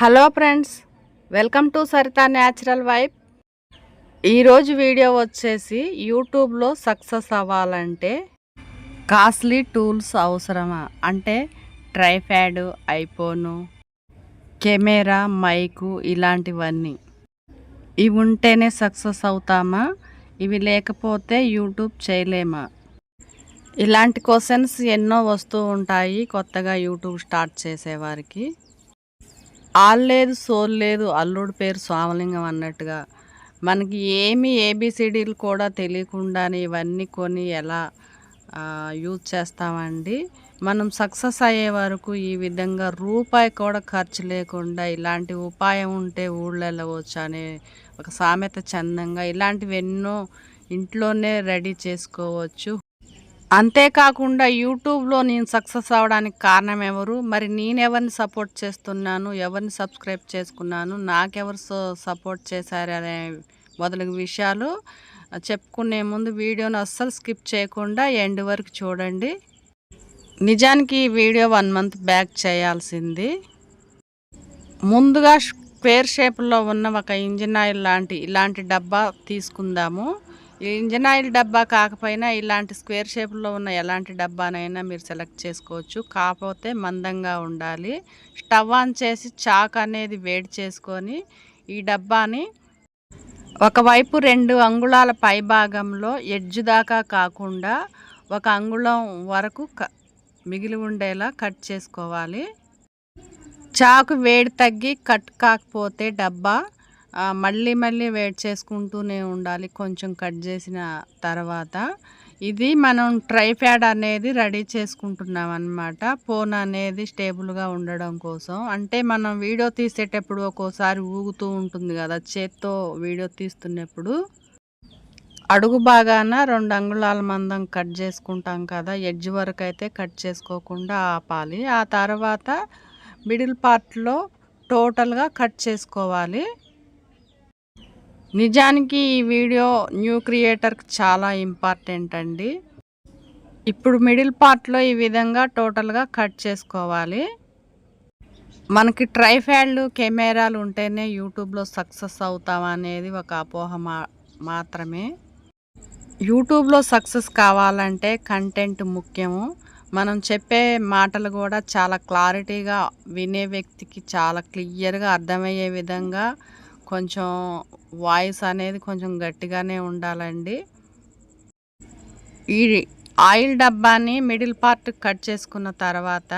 Hello friends welcome to Saritha natural vibe. ఈరోజు video వచ్చేసి యూట్యూబ్లో సక్సెస్ అవ్వాలంటే కాస్ట్లీ టూల్స్ అవసరమా? అంటే ట్రైఫ్యాడ్ ఐఫోను కెమెరా మైకు ఇలాంటివన్నీ. ఇవి ఉంటేనే సక్సెస్ అవుతామా? ఇవి లేకపోతే యూట్యూబ్ చేయలేమా? ఇలాంటి క్వశ్చన్స్ ఎన్నో వస్తూ ఉంటాయి కొత్తగా యూట్యూబ్ స్టార్ట్ చేసేవారికి. ఆల్ లేదు సోల్ లేదు అల్లుడు పేరు స్వామలింగం అన్నట్టుగా. మనకి ఏమి ఏబిసిడీలు కూడా తెలియకుండానే ఇవన్నీ కొని ఎలా యూజ్ చేస్తామండి. మనం సక్సెస్ అయ్యే వరకు ఈ విధంగా రూపాయి కూడా ఖర్చు లేకుండా ఇలాంటి ఉపాయం ఉంటే ఊళ్ళో వెళ్ళవచ్చు అనే ఒక సామెత చందంగా ఇలాంటివి ఎన్నో ఇంట్లోనే రెడీ చేసుకోవచ్చు. అంతేకాకుండా యూట్యూబ్లో నేను సక్సెస్ అవ్వడానికి కారణం ఎవరు? మరి నేను ఎవరిని సపోర్ట్ చేస్తున్నాను? ఎవరిని సబ్స్క్రైబ్ చేసుకున్నాను? నాకెవరు సో- సపోర్ట్ చేశారు అనే మొదలగు విషయాలు చెప్పుకునే ముందు వీడియోను అస్సలు స్కిప్ చేయకుండా ఎండ్ వరకు చూడండి. నిజానికి ఈ వీడియో వన్ మంత్ బ్యాక్ చేయాల్సింది. ముందుగా స్క్వేర్ షేప్లో ఉన్న ఒక ఇంజిన్ ఆయిల్ లాంటి ఇలాంటి డబ్బా తీసుకుందాము. ఇంజిన్ ఆయిల్ డబ్బా కాకపోయినా ఇలాంటి స్క్వేర్ షేప్లో ఉన్న ఎలాంటి డబ్బానైనా మీరు సెలెక్ట్ చేసుకోవచ్చు. కాకపోతే మందంగా ఉండాలి. స్టవ్ ఆన్ చేసి చాక్ అనేది వేడి చేసుకొని ఈ డబ్బాని ఒకవైపు రెండు అంగుళాల పై భాగంలో ఎడ్జ్ దాకా కాకుండా ఒక అంగుళం వరకు క- మిగిలి ఉండేలా కట్ చేసుకోవాలి. చాకు వేడి తగ్గి కట్ కాకపోతే డబ్బా మళ్ళీ మళ్ళీ వెయిట్ చేసుకుంటూనే ఉండాలి కొంచెం కట్ చేసిన తర్వాత. ఇది మనం ట్రై ప్యాడ్ అనేది రెడీ చేసుకుంటున్నాం అనమాట ఫోన్ అనేది స్టేబుల్గా ఉండడం కోసం. అంటే మనం వీడియో తీసేటప్పుడు ఒక్కోసారి ఊగుతూ ఉంటుంది కదా చేత్తో వీడియో తీస్తున్నప్పుడు. అడుగు బాగాన రెండు అంగుళాల మందం కట్ చేసుకుంటాం కదా ఎడ్జ్ వరకు అయితే కట్ చేసుకోకుండా ఆపాలి. ఆ తర్వాత మిడిల్ పార్ట్లో టోటల్గా కట్ చేసుకోవాలి. నిజానికి ఈ వీడియో న్యూ క్రియేటర్కి చాలా ఇంపార్టెంట్ అండి. ఇప్పుడు మిడిల్ పార్ట్లో ఈ విధంగా టోటల్గా కట్ చేసుకోవాలి. మనకి ట్రైఫాడ్లు కెమెరాలు ఉంటేనే యూట్యూబ్లో సక్సెస్ అవుతాం అనేది ఒక అపోహ మా మాత్రమే. యూట్యూబ్లో సక్సెస్ కావాలంటే కంటెంట్ ముఖ్యము. మనం చెప్పే మాటలు కూడా చాలా క్లారిటీగా వినే వ్యక్తికి చాలా క్లియర్గా అర్థమయ్యే విధంగా కొంచెం వాయిస్ అనేది కొంచెం గట్టిగానే ఉండాలండి. ఈ ఆయిల్ డబ్బాని మిడిల్ పార్ట్ కట్ చేసుకున్న తర్వాత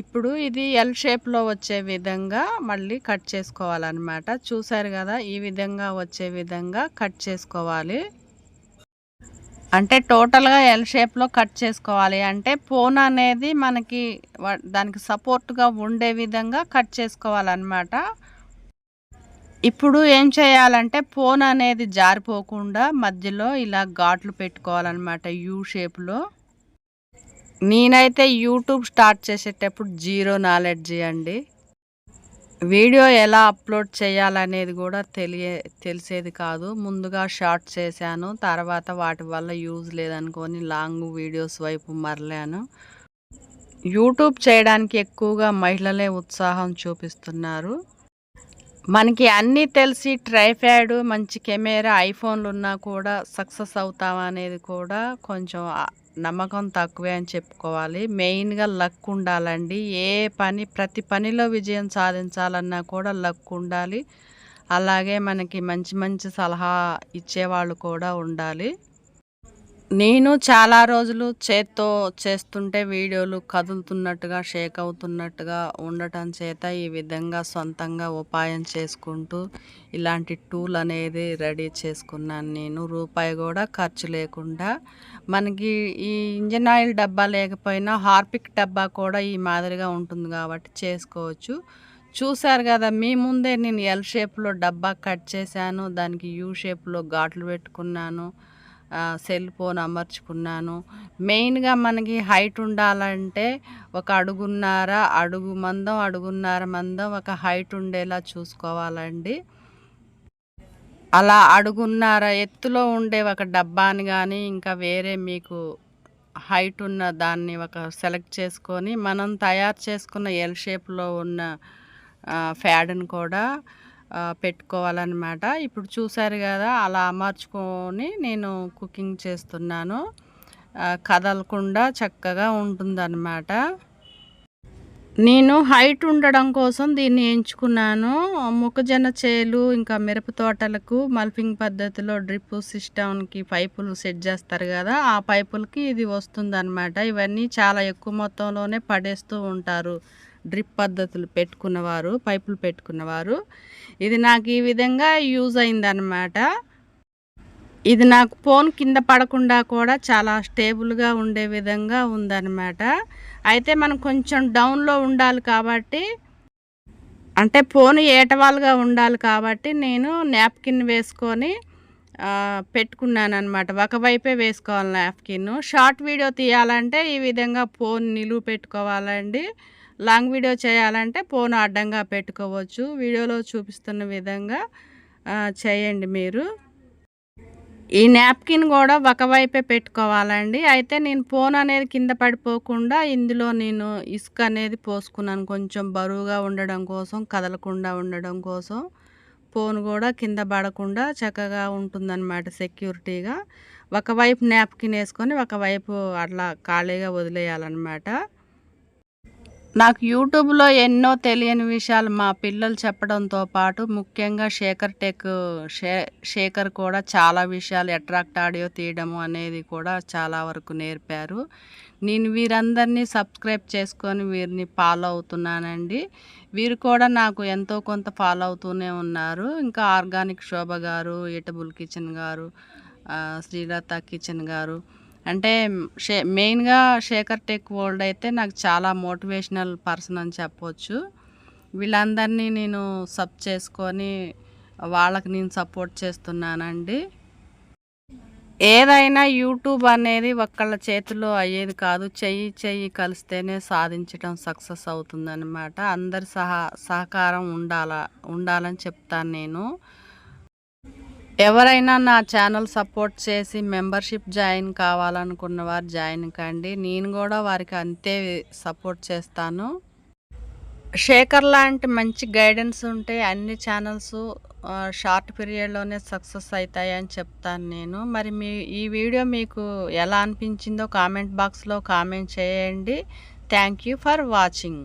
ఇప్పుడు ఇది ఎల్ షేప్లో వచ్చే విధంగా మళ్ళీ కట్ చేసుకోవాలన్నమాట. చూసారు కదా ఈ విధంగా వచ్చే విధంగా కట్ చేసుకోవాలి. అంటే టోటల్గా ఎల్ షేప్లో కట్ చేసుకోవాలి. అంటే ఫోన్ అనేది మనకి దానికి సపోర్ట్గా ఉండే విధంగా కట్ చేసుకోవాలన్నమాట. ఇప్పుడు ఏం చేయాలంటే ఫోన్ అనేది జారిపోకుండా మధ్యలో ఇలా ఘాట్లు పెట్టుకోవాలన్నమాట యూ షేప్లో. నేనైతే యూట్యూబ్ స్టార్ట్ చేసేటప్పుడు జీరో నాలెడ్జీ అండి. వీడియో ఎలా అప్లోడ్ చేయాలనేది కూడా తెలియ తెలిసేది కాదు. ముందుగా షార్ట్ చేశాను తర్వాత వాటి వల్ల యూజ్ లేదనుకొని లాంగ్ వీడియోస్ వైపు మరలాను. యూట్యూబ్ చేయడానికి ఎక్కువగా మహిళలే ఉత్సాహం చూపిస్తున్నారు. మనకి అన్నీ తెలిసి ట్రైఫ్యాడ్ మంచి కెమెరా ఐఫోన్లు ఉన్నా కూడా సక్సెస్ అవుతాం అనేది కూడా కొంచెం నమ్మకం తక్కువే అని చెప్పుకోవాలి. మెయిన్గా లక్ ఉండాలండి. ఏ పని ప్రతి పనిలో విజయం సాధించాలన్నా కూడా లక్ ఉండాలి. అలాగే మనకి మంచి మంచి సలహా ఇచ్చేవాళ్ళు కూడా ఉండాలి. నేను చాలా రోజులు చేత్తో చేస్తుంటే వీడియోలు కదులుతున్నట్టుగా షేక్ అవుతున్నట్టుగా ఉండటం చేత ఈ విధంగా సొంతంగా ఉపాయం చేసుకుంటూ ఇలాంటి టూల్ అనేది రెడీ చేసుకున్నాను నేను. రూపాయి కూడా ఖర్చు లేకుండా మనకి ఈ ఇంజన్ ఆయిల్ డబ్బా లేకపోయినా హార్పిక్ డబ్బా కూడా ఈ మాదిరిగా ఉంటుంది కాబట్టి చేసుకోవచ్చు. చూశారు కదా మీ ముందే నేను ఎల్ షేప్లో డబ్బా కట్ చేశాను దానికి యూ షేప్లో ఘాట్లు పెట్టుకున్నాను. సెల్ ఫోన్ అమర్చుకున్నాను. మెయిన్గా మనకి హైట్ ఉండాలంటే ఒక అడుగున్నర అడుగు మందం అడుగున్నర మందం ఒక హైట్ ఉండేలా చూసుకోవాలండి. అలా అడుగున్నర ఎత్తులో ఉండే ఒక డబ్బాని కానీ ఇంకా వేరే మీకు హైట్ ఉన్న దాన్ని ఒక సెలెక్ట్ చేసుకొని మనం తయారు చేసుకున్న ఎల్ షేప్లో ఉన్న ఫ్యాడ్ని కూడా పెట్టుకోవాలన్నమాట. ఇప్పుడు చూసారు కదా అలా అమర్చుకొని నేను కుకింగ్ చేస్తున్నాను. కదలకుండా చక్కగా ఉంటుందన్నమాట. నేను హైట్ ఉండడం కోసం దీన్ని ఎంచుకున్నాను. మొక్కజొన్న చేలు ఇంకా మిరప తోటలకు మల్పింగ్ పద్ధతిలో డ్రిప్ సిస్టమ్కి పైపులు సెట్ చేస్తారు కదా ఆ పైపులకి ఇది వస్తుందన్నమాట. ఇవన్నీ చాలా ఎక్కువ మొత్తంలోనే పడేస్తూ ఉంటారు. డ్రిప్ పద్ధతులు పెట్టుకున్నవారు పైపులు పెట్టుకున్నవారు. ఇది నాకు ఈ విధంగా యూజ్ అయిందనమాట ఇది నాకు ఫోన్ కింద పడకుండా కూడా చాలా స్టేబుల్గా ఉండే విధంగా ఉందన్నమాట. అయితే మనం కొంచెం డౌన్లో ఉండాలి కాబట్టి అంటే ఫోన్ ఏటవాలుగా ఉండాలి కాబట్టి నేను నాప్కిన్ వేసుకొని పెట్టుకున్నాను అనమాట ఒకవైపే వేసుకోవాలి నాప్కిన్. షార్ట్ వీడియో తీయాలంటే ఈ విధంగా ఫోన్ నిలువ పెట్టుకోవాలండి. లాంగ్ వీడియో చేయాలంటే ఫోన్ అడ్డంగా పెట్టుకోవచ్చు. వీడియోలో చూపిస్తున్న విధంగా చేయండి మీరు. ఈ నాప్కిన్ కూడా ఒకవైపే పెట్టుకోవాలండి. అయితే నేను ఫోన్ అనేది కింద పడిపోకుండా ఇందులో నేను ఇసుక అనేది పోసుకున్నాను. కొంచెం బరువుగా ఉండడం కోసం కదలకుండా ఉండడం కోసం ఫోన్ కూడా కింద పడకుండా చక్కగా ఉంటుందన్నమాట సెక్యూరిటీగా. ఒకవైపు నాప్కిన్ వేసుకొని ఒకవైపు అట్లా ఖాళీగా వదిలేయాలన్నమాట. నాకు యూట్యూబ్లో ఎన్నో తెలియని విషయాలు మా పిల్లలు చెప్పడంతో పాటు ముఖ్యంగా శేఖర్ టెక్ షే శేఖర్ కూడా చాలా విషయాలు అట్రాక్ట్ ఆడియో తీయడము అనేది కూడా చాలా వరకు నేర్పారు. నేను వీరందరినీ సబ్స్క్రైబ్ చేసుకొని వీరిని ఫాలో అవుతున్నానండి. వీరు కూడా నాకు ఎంతో కొంత ఫాలో అవుతూనే ఉన్నారు. ఇంకా ఆర్గానిక్ శోభ గారు ఎటబుల్ కిచెన్ గారు శ్రీలత కిచెన్ గారు అంటే షే మెయిన్గా శేఖర్ టెక్ వరల్డ్ అయితే నాకు చాలా మోటివేషనల్ పర్సన్ అని చెప్పొచ్చు. వీళ్ళందరినీ నేను సబ్ చేసుకొని వాళ్ళకి నేను సపోర్ట్ చేస్తున్నానండి. ఏదైనా యూట్యూబ్ అనేది ఒక్కళ్ళ చేతిలో అయ్యేది కాదు. చెయ్యి చెయ్యి కలిస్తేనే సాధించడం సక్సెస్ అవుతుందన్నమాట. అందరి సహా సహకారం ఉండాల ఉండాలని చెప్తాను నేను. ఎవరైనా నా ఛానల్ సపోర్ట్ చేసి మెంబర్షిప్ జాయిన్ కావాలనుకున్న వారు జాయిన్ కండి. నేను కూడా వారికి అంతే సపోర్ట్ చేస్తాను. శేఖర్ లాంటి మంచి గైడెన్స్ ఉంటే అన్ని ఛానల్స్ షార్ట్ పీరియడ్లోనే సక్సెస్ అవుతాయని చెప్తాను నేను. మరి మీ ఈ వీడియో మీకు ఎలా అనిపించిందో కామెంట్ బాక్స్లో కామెంట్ చేయండి. Thank you for watching.